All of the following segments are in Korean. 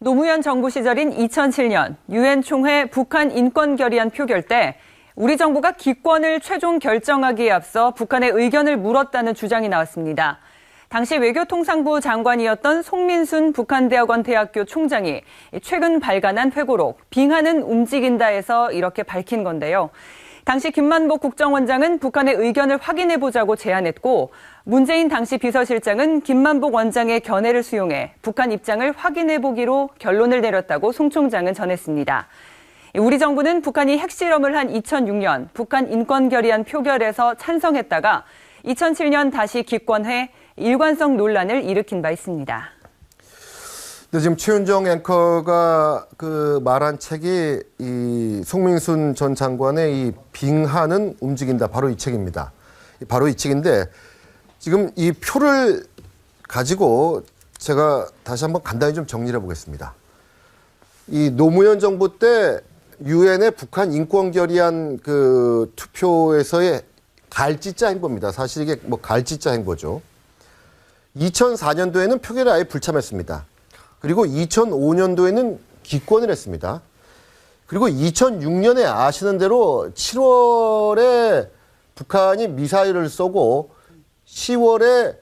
노무현 정부 시절인 2007년 유엔 총회 북한 인권 결의안 표결 때 우리 정부가 기권을 최종 결정하기에 앞서 북한의 의견을 물었다는 주장이 나왔습니다. 당시 외교통상부 장관이었던 송민순 북한대학원 대학교 총장이 최근 발간한 회고록 빙하는 움직인다에서 이렇게 밝힌 건데요. 당시 김만복 국정원장은 북한의 의견을 확인해 보자고 제안했고 문재인 당시 비서실장은 김만복 원장의 견해를 수용해 북한 입장을 확인해 보기로 결론을 내렸다고 송 총장은 전했습니다. 우리 정부는 북한이 핵실험을 한 2006년 북한 인권결의안 표결에서 찬성했다가 2007년 다시 기권해 일관성 논란을 일으킨 바 있습니다. 근데 지금 최윤정 앵커가 그 말한 책이 이 송민순 전 장관의 이 빙하는 움직인다. 바로 이 책입니다. 바로 이 책인데 지금 이 표를 가지고 제가 다시 한번 간단히 좀 정리를 해보겠습니다. 이 노무현 정부 때 유엔의 북한 인권 결의안 그 투표에서의 갈짓자 행보입니다. 사실 이게 뭐 갈짓자 행보죠. 2004년도에는 표결에 아예 불참했습니다. 그리고 2005년도에는 기권을 했습니다. 그리고 2006년에 아시는 대로 7월에 북한이 미사일을 쏘고 10월에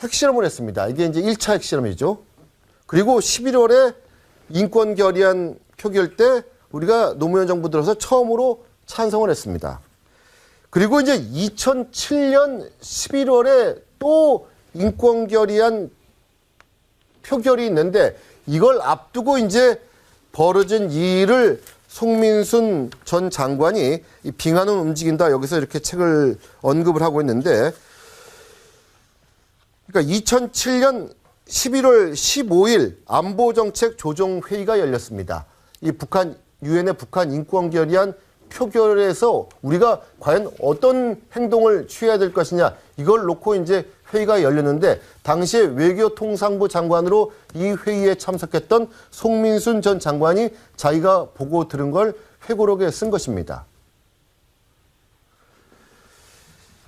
핵실험을 했습니다. 이게 이제 1차 핵실험이죠. 그리고 11월에 인권 결의안 표결 때 우리가 노무현 정부 들어서 처음으로 찬성을 했습니다. 그리고 이제 2007년 11월에 또 인권 결의안 표결이 있는데 이걸 앞두고 이제 벌어진 일을 송민순 전 장관이 이 빙하는 움직인다 여기서 이렇게 책을 언급을 하고 있는데 그러니까 2007년 11월 15일 안보정책 조정회의가 열렸습니다. 이 북한 유엔의 북한 인권 결의안 표결에서 우리가 과연 어떤 행동을 취해야 될 것이냐 이걸 놓고 이제 회의가 열렸는데 당시에 외교통상부 장관으로 이 회의에 참석했던 송민순 전 장관이 자기가 보고 들은 걸 회고록에 쓴 것입니다.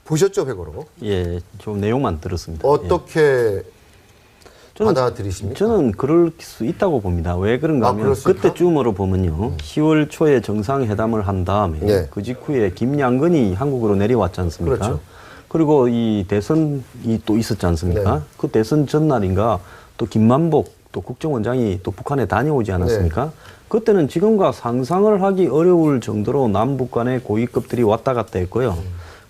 보셨죠 회고록? 예, 좀 내용만 들었습니다. 어떻게 예. 저는, 받아들이십니까? 저는 그럴 수 있다고 봅니다. 왜 그런가 아, 하면 있다? 그때쯤으로 보면요. 10월 초에 정상회담을 한 다음에 네. 그 직후에 김양근이 한국으로 내려왔지 않습니까? 그렇죠. 그리고 이 대선이 또 있었지 않습니까? 네. 그 대선 전날인가 또 김만복 또 국정원장이 또 북한에 다녀오지 않았습니까? 네. 그때는 지금과 상상을 하기 어려울 정도로 남북 간의 고위급들이 왔다 갔다 했고요.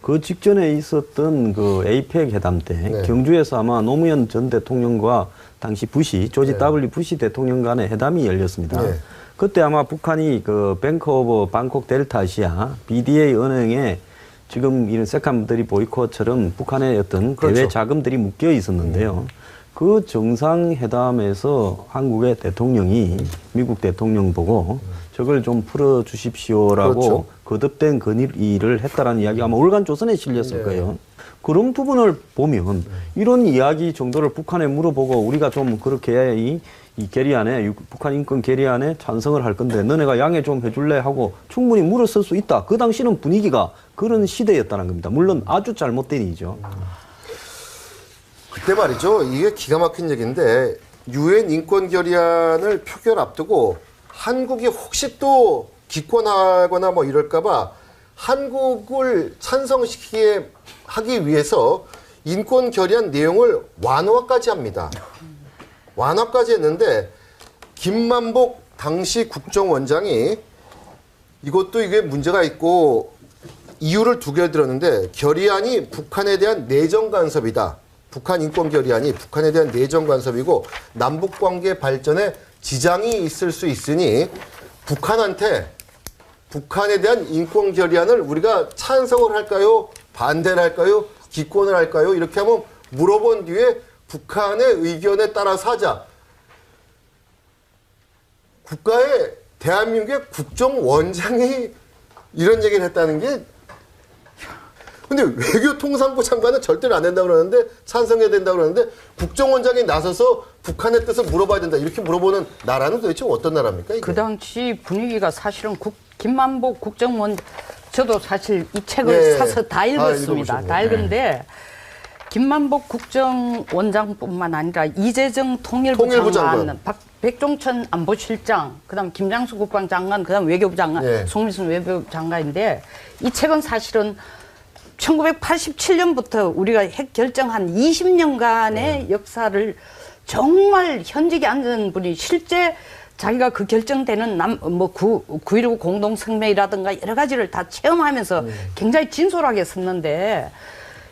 그 직전에 있었던 그 에이펙 회담 때 네. 경주에서 아마 노무현 전 대통령과 당시 부시 조지 네. W 부시 대통령 간의 회담이 열렸습니다. 네. 그때 아마 북한이 그 뱅크 오브 방콕 델타 아시아 BDA 은행에 지금 이런 세캄들이 보이콧처럼 북한의 어떤 그렇죠. 대외 자금들이 묶여 있었는데요. 그 정상회담에서 한국의 대통령이 미국 대통령 보고 저걸 좀 풀어 주십시오라고 그렇죠. 거듭된 건의를 했다라는 이야기가 아마 올간 조선에 실렸을 네. 거예요. 그런 부분을 보면 이런 이야기 정도를 북한에 물어보고 우리가 좀 그렇게 이, 이 계리안에 유- 북한 인권 계리안에 찬성을 할 건데 너네가 양해 좀 해줄래 하고 충분히 물었을 수 있다. 그 당시는 분위기가 그런 시대였다는 겁니다. 물론 아주 잘못된 일이죠. 그때 말이죠. 이게 기가 막힌 얘기인데 유엔 인권 결의안을 표결 앞두고 한국이 혹시 또 기권하거나 뭐 이럴까봐 한국을 찬성시키게 하기 위해서 인권 결의안 내용을 완화까지 합니다. 완화까지 했는데 김만복 당시 국정원장이 이것도 이게 문제가 있고 이유를 두 개를 들었는데 결의안이 북한에 대한 내정 간섭이다. 북한 인권 결의안이 북한에 대한 내정 간섭이고 남북 관계 발전에 지장이 있을 수 있으니 북한한테 북한에 대한 인권 결의안을 우리가 찬성을 할까요? 반대를 할까요? 기권을 할까요? 이렇게 한번 물어본 뒤에 북한의 의견에 따라서 하자. 국가의 대한민국의 국정원장이 이런 얘기를 했다는 게 근데 외교통상부 장관은 절대로 안 된다고 그러는데 찬성해야 된다고 그러는데 국정원장이 나서서 북한의 뜻을 물어봐야 된다 이렇게 물어보는 나라는 도대체 어떤 나라입니까? 이게? 그 당시 분위기가 사실은 국, 김만복 국정원 저도 사실 이 책을 네. 사서 다다 읽었습니다. 읽어보셨네요. 다 읽은데 김만복 국정원장뿐만 아니라 이재정 통일부, 통일부 장관. 박, 백종천 안보실장, 그다음 김장수 국방장관, 그다음 외교부 장관, 예. 송민순 외교부 장관인데 이 책은 사실은 1987년부터 우리가 핵 결정한 20년간의 역사를 정말 현직에 앉은 분이 실제 자기가 그 결정되는 남뭐 9.19 공동성명이라든가 여러 가지를 다 체험하면서 굉장히 진솔하게 썼는데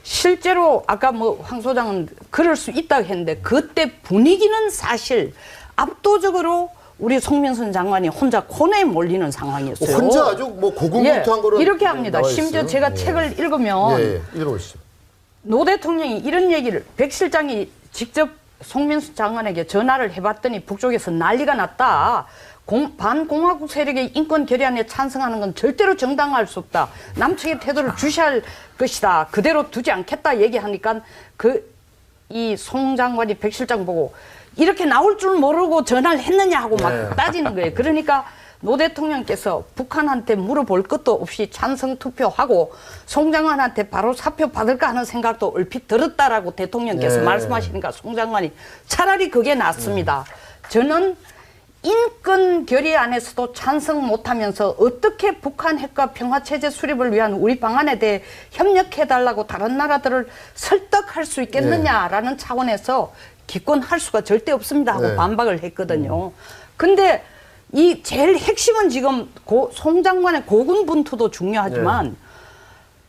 실제로 아까 뭐 황 소장은 그럴 수 있다고 했는데 그때 분위기는 사실 압도적으로 우리 송민순 장관이 혼자 코너에 몰리는 상황이었어요. 혼자 아주 뭐 고군분투한 예, 거로 이렇게 합니다. 있어요. 심지어 제가 예. 책을 읽으면 예, 예. 읽어보시죠. 노 대통령이 이런 얘기를 백 실장이 직접 송민수 장관에게 전화를 해봤더니 북쪽에서 난리가 났다. 공- 반공화국 세력의 인권 결의안에 찬성하는 건 절대로 정당화할 수 없다. 남측의 태도를 주시할 것이다. 그대로 두지 않겠다 얘기하니까 그 이 송 장관이 백 실장 보고 이렇게 나올 줄 모르고 전화를 했느냐 하고 막 네. 따지는 거예요. 그러니까 노 대통령께서 북한한테 물어볼 것도 없이 찬성 투표하고 송 장관한테 바로 사표 받을까 하는 생각도 얼핏 들었다라고 대통령께서 네. 말씀하시니까 송 장관이 차라리 그게 낫습니다. 저는 인권 결의 안에서도 찬성 못하면서 어떻게 북한 핵과 평화 체제 수립을 위한 우리 방안에 대해 협력해달라고 다른 나라들을 설득할 수 있겠느냐라는 차원에서 기권할 수가 절대 없습니다 하고 네. 반박을 했거든요. 근데 이 제일 핵심은 지금 고, 송 장관의 고군분투도 중요하지만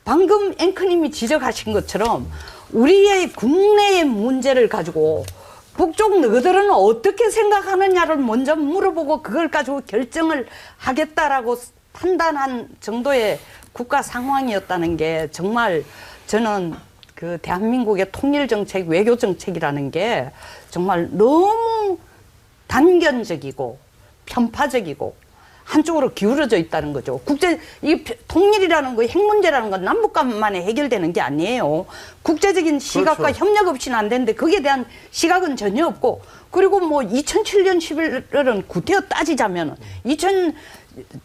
방금 앵커님이 지적하신 것처럼 우리의 국내의 문제를 가지고 북쪽 너희들은 어떻게 생각하느냐를 먼저 물어보고 그걸 가지고 결정을 하겠다라고 판단한 정도의 국가 상황이었다는 게 정말 저는 그 대한민국의 통일 정책, 외교 정책이라는 게 정말 너무 단견적이고 편파적이고 한쪽으로 기울어져 있다는 거죠. 국제 이 통일이라는 거, 핵 문제라는 건 남북 간만에 해결되는 게 아니에요. 국제적인 시각과 그렇죠. 협력 없이는 안 되는데 거기에 대한 시각은 전혀 없고 그리고 뭐 2007년 11월은 구태여 따지자면 2000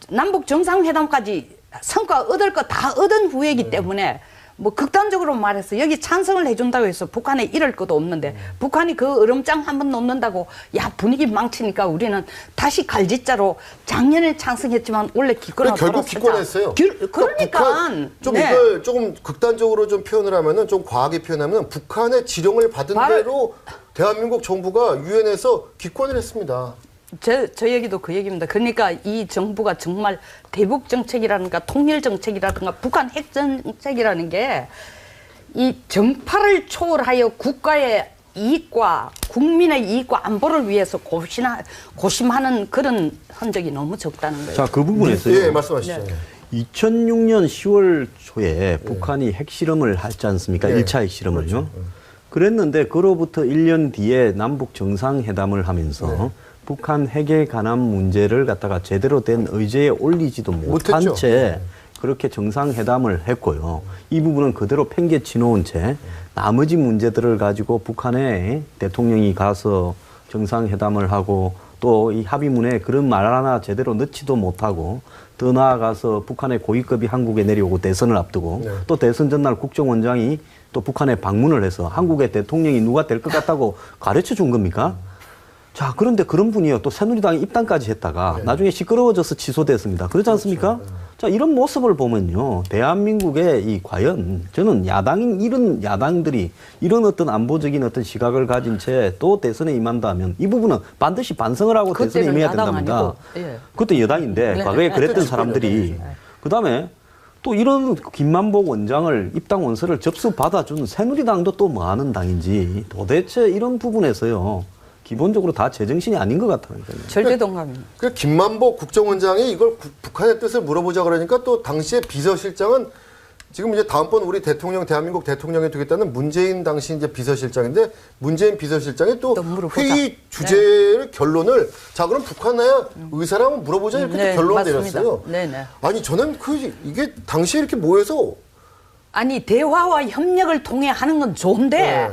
남북 정상회담까지 성과 얻을 거 다 얻은 후이기 때문에 뭐 극단적으로 말해서 여기 찬성을 해준다고 해서 북한에 이럴 것도 없는데 북한이 그 얼음장 한번 놓는다고 야 분위기 망치니까 우리는 다시 갈짓자로 작년에 찬성했지만 원래 기권을 그래, 결국 기권했어요. 그러니까 북한, 좀 네. 이걸 조금 극단적으로 좀 표현을 하면은 좀 과하게 표현하면 북한의 지령을 받은 바로- 대로 대한민국 정부가 유엔에서 기권을 했습니다. 저, 저 얘기도 그 얘기입니다. 그러니까 이 정부가 정말 대북 정책이라든가 통일 정책이라든가 북한 핵 정책이라는 게 이 정파를 초월하여 국가의 이익과 국민의 이익과 안보를 위해서 고심하, 고심하는 그런 흔적이 너무 적다는 거예요. 자, 그 부분에서요. 예, 말씀하시죠. 네. 2006년 10월 초에 북한이 핵실험을 하지 않습니까? 네. 일 1차 핵실험을요. 그랬는데 그로부터 1년 뒤에 남북 정상회담을 하면서 북한 핵에 관한 문제를 갖다가 제대로 된 의제에 올리지도 못한. 채 그렇게 정상회담을 했고요. 이 부분은 그대로 팽개치 놓은 채 나머지 문제들을 가지고 북한에 대통령이 가서 정상회담을 하고 또 이 합의문에 그런 말 하나 제대로 넣지도 못하고 더 나아가서 북한의 고위급이 한국에 내려오고 대선을 앞두고 네. 또 대선 전날 국정원장이 또 북한에 방문을 해서 한국의 대통령이 누가 될 것 같다고 가르쳐 준 겁니까? 자, 그런데 그런 분이요. 또 새누리당이 입당까지 했다가 나중에 시끄러워져서 취소됐습니다. 그렇지 않습니까? 자, 이런 모습을 보면요. 대한민국의 이 과연 저는 야당인 이런 야당들이 이런 어떤 안보적인 어떤 시각을 가진 채 또 대선에 임한다면 이 부분은 반드시 반성을 하고 대선에 임해야 된답니다. 예. 그때 여당인데 네. 과거에 네. 그랬던 사람들이 그 다음에 또 이런 김만복 원장을 입당 원서를 접수 받아준 새누리당도 또 뭐 하는 당인지 도대체 이런 부분에서요 기본적으로 다 제정신이 아닌 것 같다니까요. 절대 동감입니다. 그 김만복 국정원장이 이걸 구- 북한의 뜻을 물어보자 그러니까 또 당시에 비서실장은 지금 이제 다음번 우리 대통령 대한민국 대통령이 되겠다는 문재인 당시 이제 비서실장인데 문재인 비서실장이 또. 회의 주제를 결론을 자 그럼 북한의 의사를 한번 물어보자 이렇게 네, 맞습니다. 내렸어요. 네, 네. 아니 저는 그 이게 당시에 이렇게 모여서 아니 대화와 협력을 통해 하는 건 좋은데 네.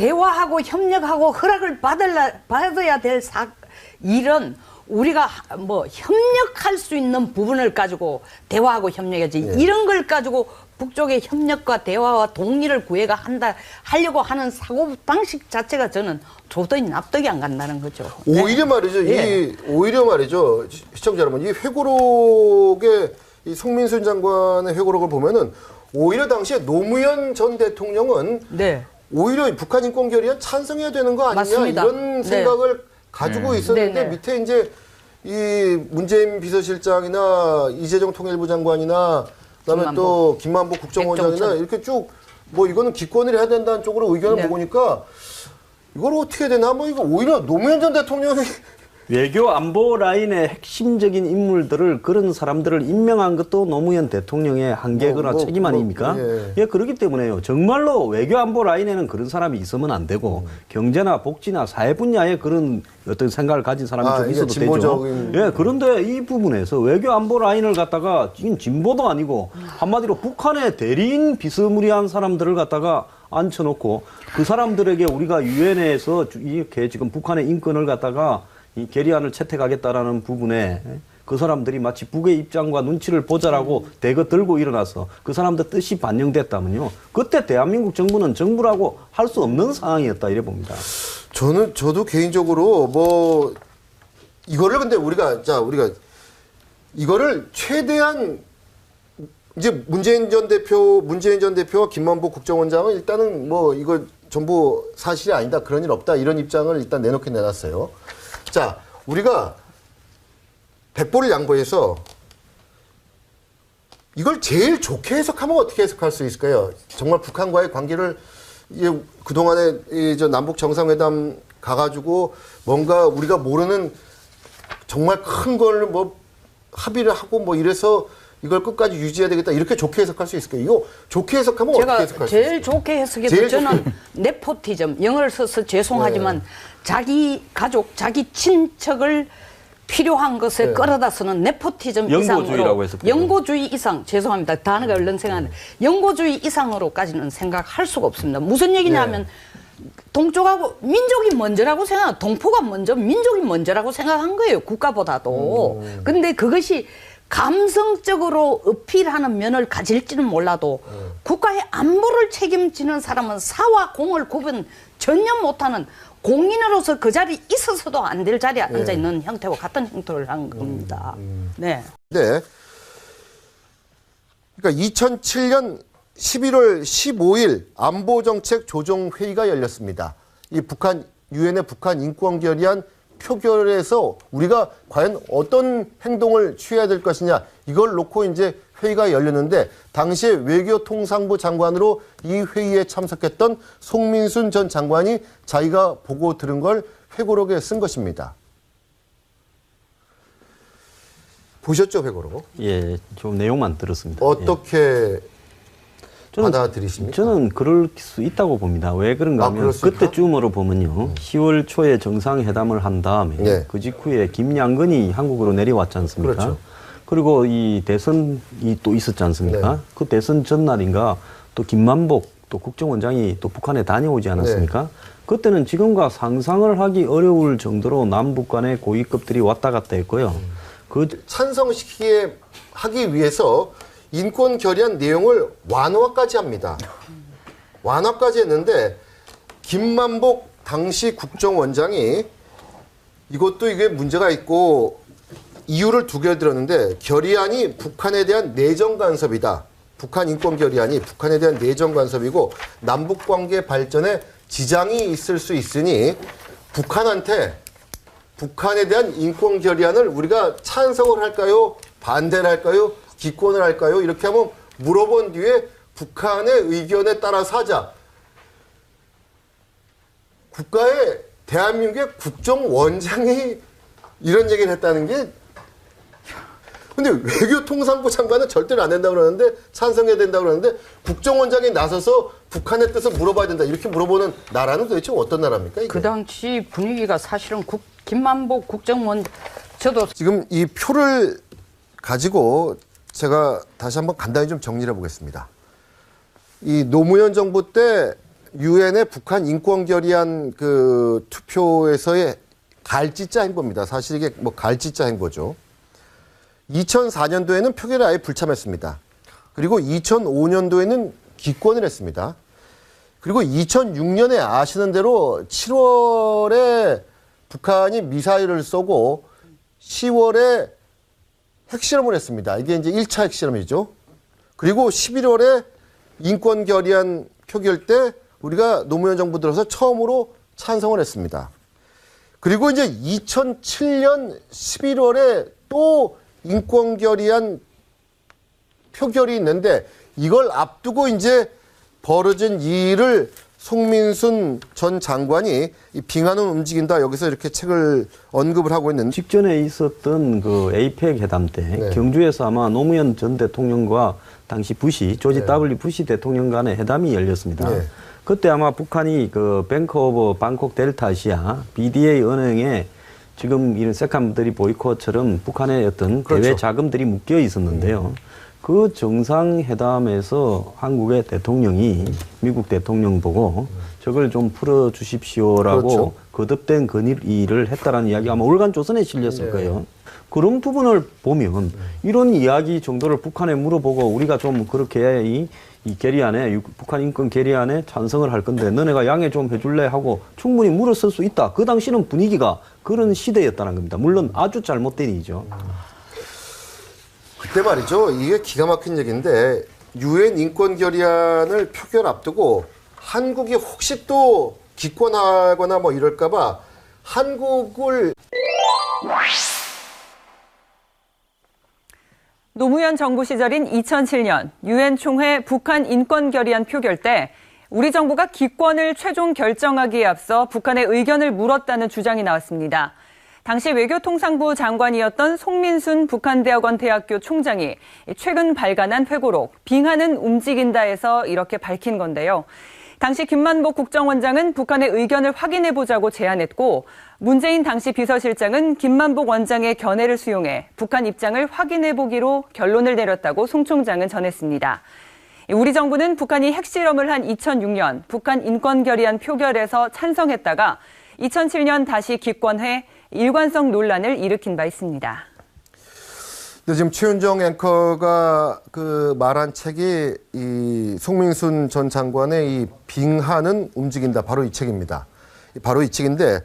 대화하고 협력하고 허락을 받을라, 받아야 될 사, 일은 우리가 하- 뭐 협력할 수 있는 부분을 가지고 대화하고 협력해야지 네. 이런 걸 가지고 북쪽의 협력과 대화와 동의를 구해가 한다 하려고 하는 사고 방식 자체가 저는 도저히 납득이 안 간다는 거죠. 오히려 말이죠. 예. 이 오히려 말이죠. 시- 시청자 여러분, 이 회고록의 이 송민순 장관의 회고록을 보면은 오히려 당시에 노무현 전 대통령은 네. 오히려 이 북한 인권 결의안 찬성해야 되는 거 아니냐 맞습니다. 이런 네. 생각을 가지고 있었는데 네, 네. 밑에 이제 이 문재인 비서실장이나 이재정 통일부 장관이나 그다음에 김만복. 또 김만복 국정원장이나. 이렇게 쭉 뭐 이거는 기권을 해야 된다는 쪽으로 의견을 네. 모으니까 이걸 어떻게 해야 되나 뭐 이거 오히려 노무현 전 대통령이 외교 안보 라인의 핵심적인 인물들을 그런 사람들을 임명한 것도 노무현 대통령의 한계거나 뭐, 뭐, 책임 뭐, 아닙니까? 예. 예. 그렇기 때문에요. 정말로 외교 안보 라인에는 그런 사람이 있으면 안 되고 경제나 복지나 사회 분야에 그런 어떤 생각을 가진 사람이 아, 좀 있어도 진보적인- 되죠. 예, 그런데 이 부분에서 외교 안보 라인을 갖다가 지금 진보도 아니고 한마디로 북한의 대리인 비스무리한 사람들을 갖다가 앉혀놓고 그 사람들에게 우리가 유엔에서 이렇게 지금 북한의 인권을 갖다가 이 계리안을 채택하겠다라는 부분에 그 사람들이 마치 북의 입장과 눈치를 보자라고 대거 들고 일어나서 그 사람들 뜻이 반영됐다면요. 그때 대한민국 정부는 정부라고 할 수 없는 상황이었다 이래 봅니다. 저는 저도 개인적으로 뭐 이거를 근데 우리가 자 우리가 이거를 최대한 이제 문재인 전 대표 문재인 전 대표와 김만복 국정원장은 일단은 뭐 이거 전부 사실이 아니다 그런 일 없다 이런 입장을 일단 내놓긴 내놨어요. 자 우리가 백보를 양보해서 이걸 제일 좋게 해석하면 어떻게 해석할 수 있을까요? 정말 북한과의 관계를 이게 그동안에 이저 남북 정상회담 가가지고 뭔가 우리가 모르는 정말 큰 걸 뭐 합의를 하고 뭐 이래서 이걸 끝까지 유지해야 되겠다 이렇게 좋게 해석할 수 있을까요? 이거 좋게 해석하면 어떻게 해석할 수 제일 있을까요? 좋게 해석해서 제일 저는 좋게. 네포티즘 영어를 써서 죄송하지만 네. 자기 가족, 자기 친척을 필요한 것에 네. 끌어다 쓰는 네포티즘 영고주의라고 이상으로. 영고주의 이상 죄송합니다 단어가 얼른 생각나는데 영고주의 이상으로까지는 생각할 수가 없습니다 무슨 얘기냐면 네. 동쪽하고 민족이 먼저라고 생각, 동포가 먼저, 민족이 먼저라고 생각한 거예요. 국가보다도. 음. 근데 그것이 감성적으로 어필하는 면을 가질지는 몰라도 네. 국가의 안보를 책임지는 사람은 사와 공을 구분 전혀 못하는 공인으로서 그 자리에 있어서도 안 될 자리에 네. 앉아 있는 형태와 같은 형태를 한 겁니다. 음, 네. 네. 그러니까 2007년 11월 15일 안보정책 조정회의가 열렸습니다. 이 북한 유엔의 북한 인권 결의안 표결에서 우리가 과연 어떤 행동을 취해야 될 것이냐 이걸 놓고 이제 회의가 열렸는데 당시에 외교통상부 장관으로 이 회의에 참석했던 송민순 전 장관이 자기가 보고 들은 걸 회고록에 쓴 것입니다. 보셨죠 회고록? 예, 좀 내용만 들었습니다. 예. 어떻게 저는- 받아들이십니까? 저는 그럴 수 있다고 봅니다. 왜 그런가 아, 하면 그렇습니까? 그때쯤으로 보면요. 10월 초에 정상회담을 한 다음에 네. 그 직후에 김양근이 한국으로 내려왔지 않습니까? 그렇죠. 리고 이 대선이 또 있었지 않습니까? 네. 그 대선 전날인가 또 김만복 또 국정원장이 또 북한에 다녀오지 않았습니까? 네. 그때는 지금과 상상을 하기 어려울 정도로 남북 간의 고위급들이 왔다 갔다 했고요. 그 찬성시키게 하기 위해서 인권 결의안 내용을 완화까지 합니다. 완화까지 했는데 김만복 당시 국정원장이 이것도 이게 문제가 있고 이유를 두 개를 들었는데 결의안이 북한에 대한 내정 간섭이다. 북한 인권 결의안이 북한에 대한 내정 간섭이고 남북 관계 발전에 지장이 있을 수 있으니 북한한테 북한에 대한 인권 결의안을 우리가 찬성을 할까요? 반대를 할까요? 기권을 할까요? 이렇게 한번 물어본 뒤에 북한의 의견에 따라서 하자. 국가의 대한민국의 국정원장이 이런 얘기를 했다는 게 근데 외교통상부 장관은 절대로 안 된다고 그러는데 찬성해야 된다고 그러는데 국정원장이 나서서 북한의 뜻을 물어봐야 된다 이렇게 물어보는 나라는 도대체 어떤 나라입니까? 이게? 그 당시 분위기가 사실은 국, 김만복 국정원 저도 지금 이 표를 가지고 제가 다시 한번 간단히 좀 정리를 해보겠습니다. 이 노무현 정부 때 유엔의 북한 인권 결의안 그 투표에서의 갈지자 행보입니다. 사실 이게 뭐 갈지자 행보죠. 2004년도에는 표결에 아예 불참했습니다. 그리고 2005년도에는 기권을 했습니다. 그리고 2006년에 아시는 대로 7월에 북한이 미사일을 쏘고 10월에 핵실험을 했습니다. 이게 이제 1차 핵실험이죠. 그리고 11월에 인권 결의안 표결 때 우리가 노무현 정부 들어서 처음으로 찬성을 했습니다. 그리고 이제 2007년 11월에 또 인권 결의안 표결이 있는데 이걸 앞두고 이제 벌어진 일을 송민순 전 장관이 이 빙하는 움직인다 여기서 이렇게 책을 언급을 하고 있는 직전에 있었던 그 에이펙 회담 때 네. 경주에서 아마 노무현 전 대통령과 당시 부시 조지 W 부시 대통령 간의 회담이 열렸습니다. 네. 그때 아마 북한이 그 뱅크 오브 방콕 델타 아시아 BDA 은행에 지금 이런 세캄들이 보이콧처럼 북한의 어떤 그렇죠. 대외 자금들이 묶여 있었는데요. 그 정상회담에서 한국의 대통령이 미국 대통령 보고 저걸 좀 풀어 주십시오라고 그렇죠. 거듭된 건의를 했다라는 이야기가 아마 올간 조선에 실렸을 네. 거예요. 그런 부분을 보면 이런 이야기 정도를 북한에 물어보고 우리가 좀 그렇게 이, 이 계리안에 유- 북한 인권 계리안에 찬성을 할 건데 너네가 양해 좀 해줄래 하고 충분히 물었을 수 있다. 그 당시는 분위기가 그런 시대였다는 겁니다. 물론 아주 잘못된 일이죠. 그때 말이죠. 이게 기가 막힌 얘기인데 유엔 인권 결의안을 표결 앞두고 한국이 혹시 또 기권하거나 뭐 이럴까봐 한국을 노무현 정부 시절인 2007년 유엔 총회 북한 인권 결의안 표결 때 우리 정부가 기권을 최종 결정하기에 앞서 북한의 의견을 물었다는 주장이 나왔습니다. 당시 외교통상부 장관이었던 송민순 북한대학원 대학교 총장이 최근 발간한 회고록 빙하는 움직인다에서 이렇게 밝힌 건데요. 당시 김만복 국정원장은 북한의 의견을 확인해 보자고 제안했고 문재인 당시 비서실장은 김만복 원장의 견해를 수용해 북한 입장을 확인해 보기로 결론을 내렸다고 송 총장은 전했습니다. 우리 정부는 북한이 핵실험을 한 2006년 북한 인권 결의안 표결에서 찬성했다가 2007년 다시 기권해 일관성 논란을 일으킨 바 있습니다. 근데 지금 최윤정 앵커가 그 말한 책이 이 송민순 전 장관의 이 빙하는 움직인다 바로 이 책입니다. 바로 이 책인데